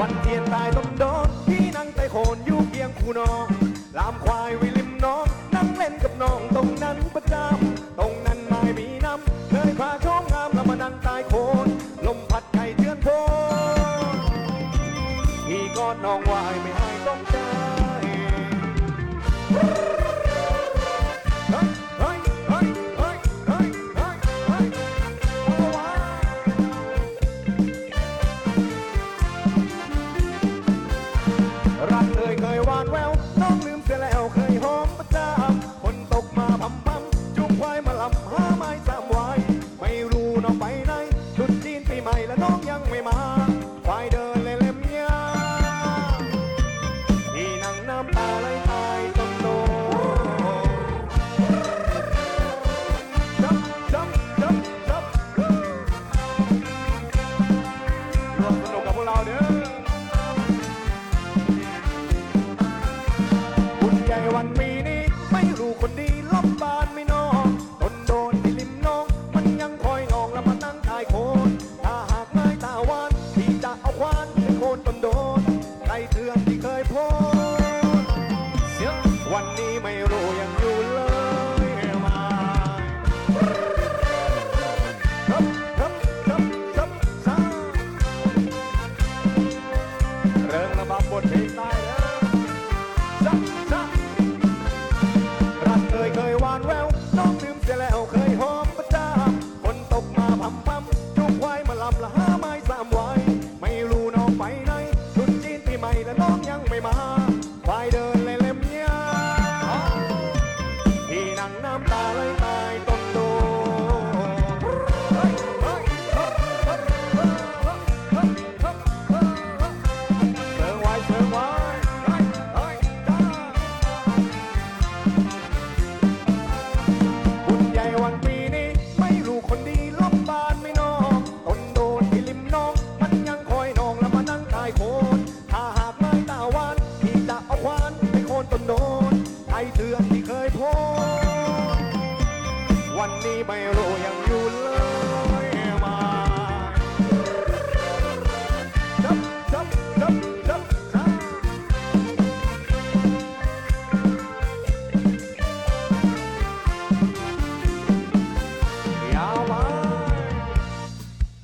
วันเทียนตายต้นโดนพี่นั่งไต่โคนอยู่เคียงคูน้องลามควายวิลิมน้อง นั่งเล่นกับน้องตรงนั้นประจำตรงนั้นไม่มีน้ำเคยพาโชมงามแล้วมานั่งใตายโคนลมพัดไข่เชือนโพนพี่กอดน้องไว้ไม Bye. ยพ้นวันนี้ไม่รู้ยังอยู่เลยมาครับครับครับครับเริงระบาดบทเพลงใต้ ยมาไปเดินเลยเล่มเนี้ยที่นั่งน้ำตาไหลตา